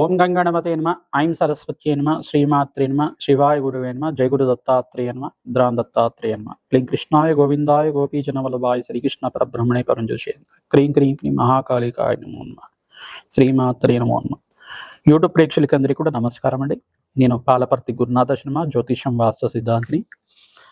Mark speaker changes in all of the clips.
Speaker 1: ఓం గంగణపతే నమ ఐం సరస్వతి నమ శ్రీమాత్రి నమ శివాయ గురువే నమ జయ గురు దత్తాత్రేయ నమ ద్రాన్ దత్తాత్రేయ నమ. క్లీం కృష్ణాయ గోవిందాయ గోపీజన వల్లభాయ శ్రీకృష్ణ పరబ్రహ్మణే పరంజోషేంద్ర క్రీం క్రీం క్రీం మహాకాళికాయ నమో నమ. శ్రీమాత్రే నమో నమ. యూట్యూబ్ కూడా నమస్కారం అండి నేను పాలపర్తి గురునాథ శర్మ జ్యోతిషం వాస్తు సిద్ధాంతిని.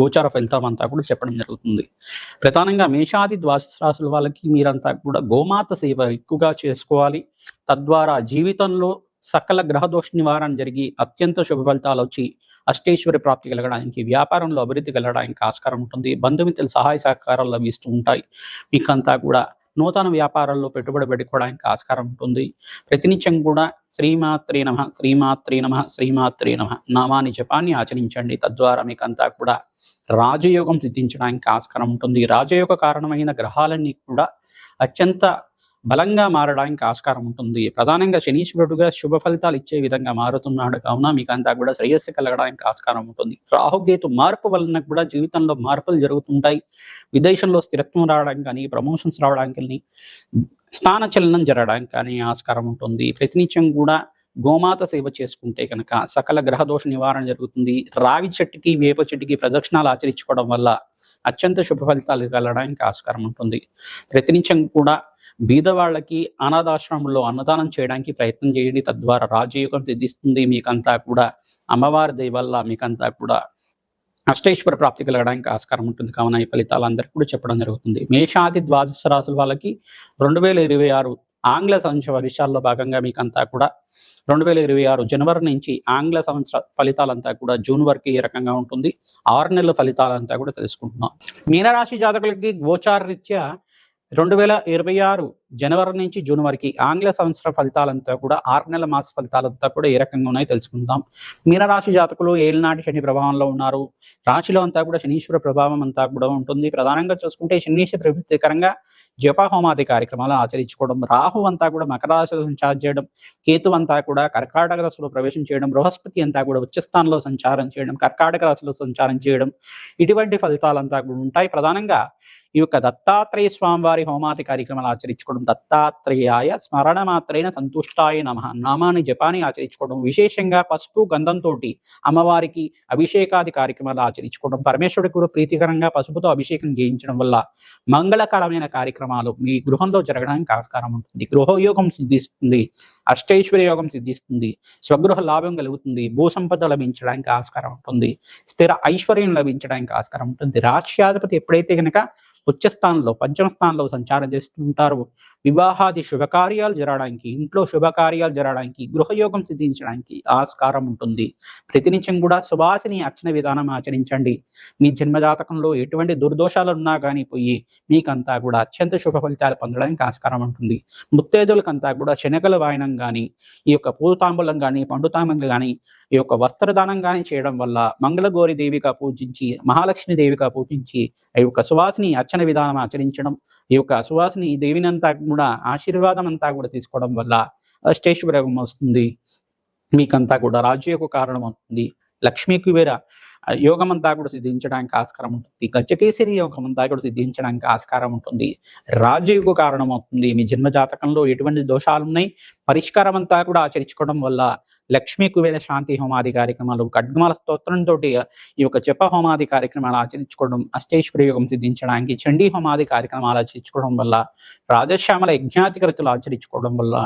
Speaker 1: గోచార ఫలితం అంతా కూడా చెప్పడం జరుగుతుంది. ప్రధానంగా మేషాది ద్వాదశ వాళ్ళకి మీరంతా కూడా గోమాత సేవ ఎక్కువగా చేసుకోవాలి. తద్వారా జీవితంలో సకల గ్రహదోష నివారణ జరిగి అత్యంత శుభ ఫలితాలు వచ్చి అష్టేశ్వరి ప్రాప్తి కలగడానికి వ్యాపారంలో అభివృద్ధి కలగడానికి ఆస్కారం ఉంటుంది. బంధుమిత్రుల సహాయ సహకారాలు లభిస్తూ ఉంటాయి. మీకంతా కూడా నూతన వ్యాపారాల్లో పెట్టుబడి పెట్టుకోవడానికి ఆస్కారం ఉంటుంది. ప్రతినిత్యం కూడా శ్రీమాత్రి నమ శ్రీమాత్రి నమ శ్రీమాత్రి నమ నామాని జపాన్ని ఆచరించండి. తద్వారా మీకంతా కూడా రాజయోగం సిద్ధించడానికి ఆస్కారం ఉంటుంది. రాజయోగ కారణమైన గ్రహాలన్నీ కూడా అత్యంత బలంగా మారడానికి ఆస్కారం ఉంటుంది. ప్రధానంగా శనీశ్వరుడుగా శుభ ఫలితాలు ఇచ్చే విధంగా మారుతున్నాడు. కావున మీకు అంతా కూడా శ్రేయస్సు కలగడానికి ఆస్కారం ఉంటుంది. రాహుకేతు మార్పు వలన కూడా జీవితంలో మార్పులు జరుగుతుంటాయి. విదేశంలో స్థిరత్వం రావడానికి కానీ ప్రమోషన్స్ రావడానికి కానీ స్థాన చలనం జరగడానికి కానీ ఆస్కారం ఉంటుంది. ప్రతినిత్యం కూడా గోమాత సేవ చేసుకుంటే కనుక సకల గ్రహ దోష నివారణ జరుగుతుంది. రావి చెట్టుకి వేప చెట్టుకి ప్రదక్షిణాలు ఆచరించుకోవడం వల్ల అత్యంత శుభ ఫలితాలు కలగడానికి ఆస్కారం ఉంటుంది. ప్రతినిత్యం కూడా బీదవాళ్ళకి అనాథాశ్రమంలో అన్నదానం చేయడానికి ప్రయత్నం చేయండి. తద్వారా రాజయోగం సిద్ధిస్తుంది. మీకంతా కూడా అమ్మవారి దయవల్ల మీకంతా కూడా అష్టేశ్వర ప్రాప్తి కలగడానికి ఆస్కారం ఉంటుంది. కావున ఈ ఫలితాలు అందరికీ కూడా చెప్పడం జరుగుతుంది. మేషాది ద్వాదశ రాసుల వాళ్ళకి రెండు వేల ఇరవై ఆరు ఆంగ్ల సంవత్సర వర్షాల్లో భాగంగా మీకంతా కూడా రెండు వేల ఇరవై ఆరు జనవరి నుంచి ఆంగ్ల సంవత్సర ఫలితాలంతా కూడా జూన్ వరకు ఏ రకంగా ఉంటుంది? ఆరు నెలల ఫలితాలంతా కూడా తెలుసుకుంటున్నాం. మీనరాశి జాతకులకి గోచార రీత్యా రెండు వేల ఇరవై ఆరు జనవరి నుంచి జూన్ వరకు ఆంగ్ల సంవత్సర ఫలితాలంతా కూడా ఆరు నెలల మాస ఫలితాలంతా కూడా ఏ రకంగా ఉన్నాయో తెలుసుకుందాం. మీనరాశి జాతకులు ఏలినాటి శని ప్రభావంలో ఉన్నారు. రాశిలో అంతా కూడా శనీశ్వర ప్రభావం అంతా కూడా ఉంటుంది. ప్రధానంగా చూసుకుంటే శనీశ్వర ప్రీతికరంగా జపహోమాది కార్యక్రమాలు ఆచరించుకోవడం రాహు అంతా కూడా మకర రాశిలో సంచారం చేయడం కేతు అంతా కూడా కర్కాటక రాశిలో ప్రవేశం చేయడం బృహస్పతి అంతా కూడా ఉచ్చస్థానంలో సంచారం చేయడం కర్కాటక రాశిలో సంచారం చేయడం ఇటువంటి ఫలితాలంతా కూడా ఉంటాయి. ప్రధానంగా ఈ యొక్క దత్తాత్రేయ స్వామివారి హోమాది కార్యక్రమాలు ఆచరించుకోవడం దత్తాత్రేయాయ స్మరణ మాత్రైన సంతుష్టాయ నమ నామాన్ని జపాన్ని ఆచరించుకోవడం విశేషంగా పసుపు గంధంతో అమ్మవారికి అభిషేకాది కార్యక్రమాలు ఆచరించుకోవడం పరమేశ్వరుడికి కూడా ప్రీతికరంగా పసుపుతో అభిషేకం చేయించడం వల్ల మంగళకరమైన కార్యక్రమాలు మీ గృహంలో జరగడానికి ఆస్కారం ఉంటుంది. గృహయోగం సిద్ధిస్తుంది. అష్టైశ్వర్య యోగం సిద్ధిస్తుంది. స్వగృహ లాభం కలుగుతుంది. భూ సంపద లభించడానికి ఆస్కారం ఉంటుంది. స్థిర ఐశ్వర్యం లభించడానికి ఆస్కారం ఉంటుంది. రాష్ట్రాధిపతి ఎప్పుడైతే కనుక ఉచ్చ స్థానంలో పంచమ స్థానంలో సంచారం చేస్తుంటారు వివాహాది శుభకార్యాలు జరగడానికి ఇంట్లో శుభకార్యాలు జరగడానికి గృహయోగం సిద్ధించడానికి ఆస్కారం ఉంటుంది. ప్రతినిత్యం కూడా సుభాసిని అర్చన విధానం ఆచరించండి. మీ జన్మజాతకంలో ఎటువంటి దుర్దోషాలు ఉన్నా కానీ పోయి మీకంతా కూడా అత్యంత శుభ ఫలితాలు పొందడానికి ఆస్కారం ఉంటుంది. ముత్తేదులకంతా కూడా శనగల వాయనం కానీ ఈ యొక్క పూతాంబులం కానీ పండుతాంబులు కానీ ఈ యొక్క వస్త్రదానం కానీ చేయడం వల్ల మంగళగౌరి దేవిగా పూజించి మహాలక్ష్మి దేవిగా పూజించి ఈ యొక్క సువాసిని అర్చన విధానం ఆచరించడం ఈ యొక్క సువాసిని దేవినంతా కూడా ఆశీర్వాదం అంతా కూడా తీసుకోవడం వల్ల అష్టేశ్వరయోగం వస్తుంది. మీకంతా కూడా రాజ్యకు కారణం అవుతుంది. లక్ష్మీ కుబేర యోగం అంతా కూడా సిద్ధించడానికి ఆస్కారం ఉంటుంది. గజకేసరి యోగం అంతా కూడా సిద్ధించడానికి ఆస్కారం ఉంటుంది. రాజయోగ కారణం అవుతుంది. మీ జన్మ జాతకంలో ఎటువంటి దోషాలు ఉన్నాయి పరిష్కారం అంతా కూడా ఆచరించుకోవడం వల్ల లక్ష్మీ కుబేర శాంతి హోమాది కార్యక్రమాలు ఖడ్గమాల స్తోత్రంతో ఈ యొక్క జప హోమాది కార్యక్రమాలు ఆచరించుకోవడం అష్టేశ్వరి యోగం సిద్ధించడానికి చండీ హోమాది కార్యక్రమాలు ఆచరించుకోవడం వల్ల రాజశ్యామల యజ్ఞాధికృతులు ఆచరించుకోవడం వల్ల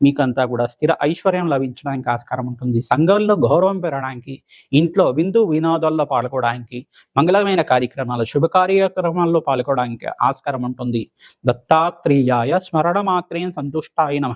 Speaker 1: మీకంతా కూడా స్థిర ఐశ్వర్యం లభించడానికి ఆస్కారం ఉంటుంది. సంఘంలో గౌరవం పెరగడానికి ఇంట్లో విందు వినోదాల్లో పాల్గొనడానికి మంగళమైన కార్యక్రమాలు శుభ కార్యక్రమాల్లో పాల్గొనడానికి ఆస్కారం ఉంటుంది. దత్తాత్రేయాయ స్మరణ మాత్రేయం సంతుష్టాయ నమ.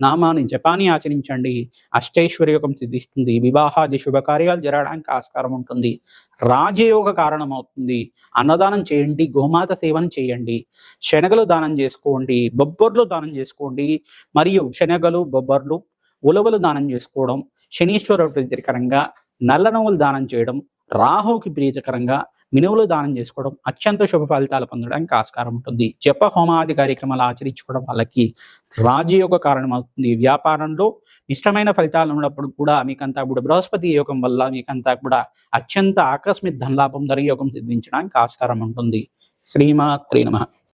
Speaker 1: నామాని జపాన్ని ఆచరించండి. అష్టైశ్వర్యోగం సిద్ధిస్తుంది. వివాహాది శుభకార్యాలు జరగడానికి ఆస్కారం ఉంటుంది. రాజయోగ కారణం అవుతుంది అన్నదానం చేయండి. గోమాత సేవను చేయండి. శనగలు దానం చేసుకోండి. బొబ్బర్లు దానం చేసుకోండి. మరియు శనగలు బొబ్బర్లు ఉలవలు దానం చేసుకోవడం శనీశ్వర ప్రీతికరంగా నల్ల నవ్వులు దానం చేయడం రాహుకి ప్రీతికరంగా మినువులు దానం చేసుకోవడం అత్యంత శుభ ఫలితాలు పొందడానికి ఆస్కారం ఉంటుంది. జప హోమాది కార్యక్రమాలు ఆచరించుకోవడం వాళ్ళకి రాజయోగ కారణం అవుతుంది వ్యాపారంలో ఇష్టమైన ఫలితాలు ఉన్నప్పుడు కూడా మీకంతా కూడా బృహస్పతి యోగం వల్ల మీకంతా కూడా అత్యంత ఆకస్మిక ధనలాభం ధర యోగం సిద్ధించడానికి ఆస్కారం ఉంటుంది. శ్రీమాత్రి నమ.